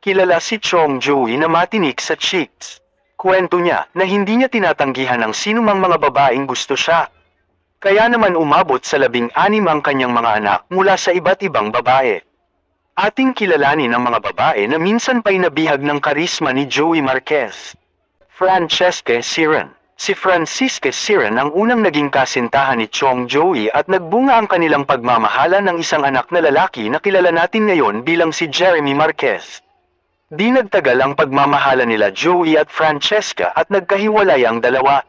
Kilala si Chong Joey na matinik sa chicks. Kwento niya na hindi niya tinatanggihan ng sinumang mga babaeng gusto siya. Kaya naman umabot sa labing anim ang kanyang mga anak mula sa iba't ibang babae. Ating kilalanin ang mga babae na minsan pa'y nabihag ng karisma ni Joey Marquez. Francesca Siren Si Francisca Siren ang unang naging kasintahan ni Chong Joey at nagbunga ang kanilang pagmamahala ng isang anak na lalaki na kilala natin ngayon bilang si Jeremy Marquez. Di nagtagal ang pagmamahala nila Joey at Francesca at nagkahiwalay ang dalawa.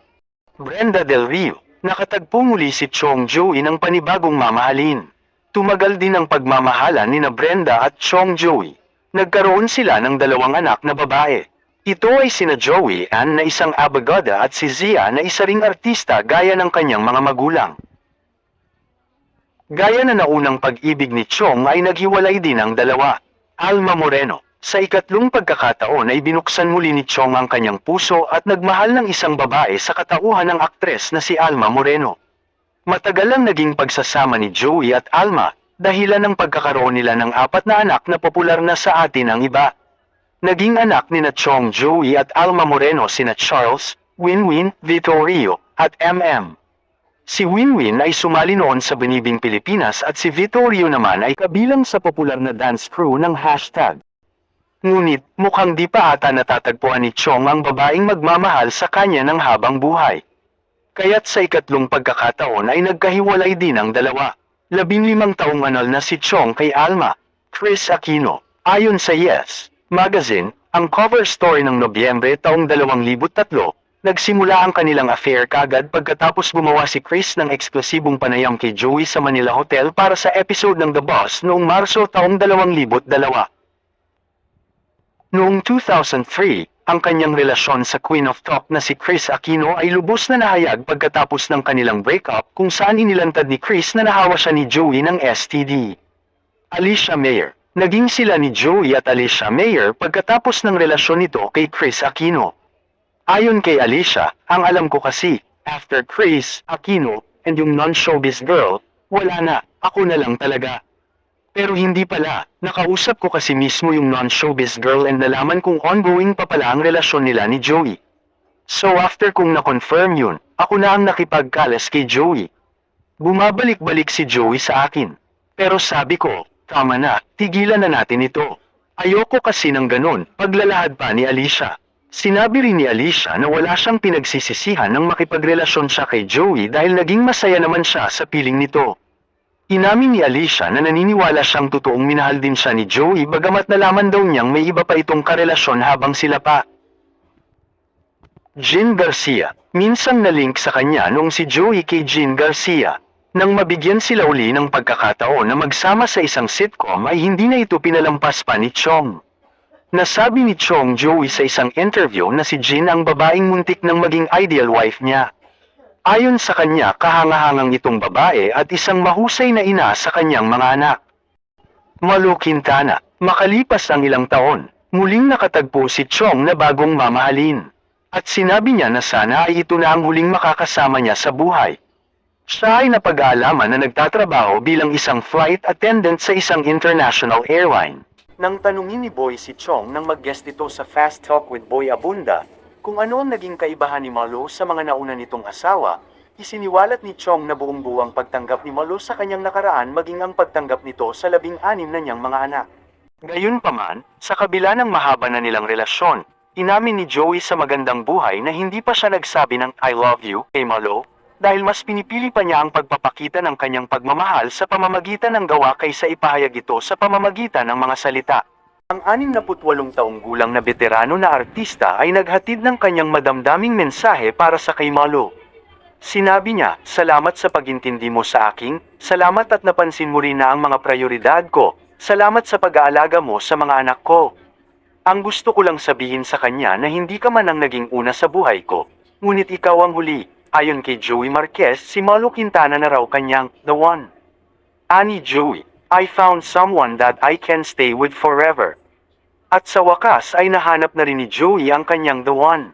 Brenda Del Rio, nakatagpo muli si Chong Joey ng panibagong mamahalin. Tumagal din ang pagmamahala ni na Brenda at Chong Joey. Nagkaroon sila ng dalawang anak na babae. Ito ay sina Joey Ann na isang abogada at si Zia na isa ring artista gaya ng kanyang mga magulang. Gaya na naunang pag-ibig ni Chong ay naghiwalay din ang dalawa. Alma Moreno, sa ikatlong pagkakataon ay binuksan muli ni Chong ang kanyang puso at nagmahal ng isang babae sa katauhan ng aktres na si Alma Moreno. Matagal ang naging pagsasama ni Joey at Alma, dahilan ng pagkakaroon nila ng apat na anak na popular na sa atin ang iba. Naging anak ni na Chong Joey at Alma Moreno sina Charles, Winwin, Vittorio, at MM. Si Winwin ay sumali noon sa Benibing Pilipinas at si Vittorio naman ay kabilang sa popular na dance crew ng hashtag. Ngunit, mukhang di pa ata natatagpuan ni Chong ang babaeng magmamahal sa kanya ng habang buhay. Kaya't sa ikatlong pagkakataon ay nagkahiwalay din ang dalawa. Labing limang taong anal na si Chong kay Alma, Chris Aquino. Ayon sa Yes Magazine, ang cover story ng Nobyembre taong 2003, nagsimula ang kanilang affair kagad pagkatapos gumawa si Chris ng eksklusibong panayam kay Joey sa Manila Hotel para sa episode ng The Boss noong Marso taong 2002. Noong 2003, ang kanyang relasyon sa Queen of Talk na si Chris Aquino ay lubos na nahayag pagkatapos ng kanilang breakup kung saan inilantad ni Chris na nahawa siya ni Joey ng STD. Alicia Mayer Naging sila ni Joey at Alicia Mayer pagkatapos ng relasyon nito kay Chris Aquino. Ayon kay Alicia, ang alam ko kasi, after Chris, Aquino, and yung non-showbiz girl, wala na, ako na lang talaga. Pero hindi pala, nakausap ko kasi mismo yung non-showbiz girl and nalaman kong ongoing pa pala ang relasyon nila ni Joey. So after kong na-confirm yun, ako na ang nakipagkalas kay Joey. Bumabalik-balik si Joey sa akin. Pero sabi ko, tama na, tigilan na natin ito. Ayoko kasi ng ganun, paglalahad pa ni Alicia. Sinabi rin ni Alicia na wala siyang pinagsisisihan nang makipagrelasyon siya kay Joey dahil naging masaya naman siya sa piling nito. Inamin ni Alicia na naniniwala siyang totoong minahal din siya ni Joey bagamat nalaman daw niyang may iba pa itong karelasyon habang sila pa. Jean Garcia, minsang nalink sa kanya noong si Joey kay Jean Garcia. Nang mabigyan sila uli ng pagkakataon na magsama sa isang sitcom ay hindi na ito pinalampas pa ni Chong. Nasabi ni Chong Joey sa isang interview na si Jin ang babaeng muntik ng maging ideal wife niya. Ayon sa kanya kahangahangang itong babae at isang mahusay na ina sa kanyang mga anak. Malu Quintana, makalipas ang ilang taon, muling nakatagpo si Chong na bagong mamahalin. At sinabi niya na sana ay ito na ang huling makakasama niya sa buhay. Siya ay napag-aalaman na nagtatrabaho bilang isang flight attendant sa isang international airline. Nang tanungin ni Boy si Chong nang mag-guest ito sa Fast Talk with Boy Abunda, kung ano ang naging kaibahan ni Malo sa mga nauna nitong asawa, isiniwalat ni Chong na buong buwang pagtanggap ni Malo sa kanyang nakaraan maging ang pagtanggap nito sa labing-anim na niyang mga anak. Gayunpaman, sa kabila ng mahaba na nilang relasyon, inamin ni Joey sa magandang buhay na hindi pa siya nagsabi ng I love you kay Malo dahil mas pinipili pa niya ang pagpapakita ng kanyang pagmamahal sa pamamagitan ng gawa kaysa ipahayag ito sa pamamagitan ng mga salita. Ang 68 taong gulang na veterano na artista ay naghatid ng kanyang madamdaming mensahe para sa kay Malo. Sinabi niya, salamat sa pagintindi mo sa aking, salamat at napansin mo rin na ang mga prioridad ko, salamat sa pag-aalaga mo sa mga anak ko. Ang gusto ko lang sabihin sa kanya na hindi ka man ang naging una sa buhay ko, ngunit ikaw ang huli, Ayon kay Joey Marquez, si Malo Quintana na raw kanyang The One. Ani Joey, I found someone that I can stay with forever. At sa wakas ay nahanap na rin ni Joey ang kanyang The One.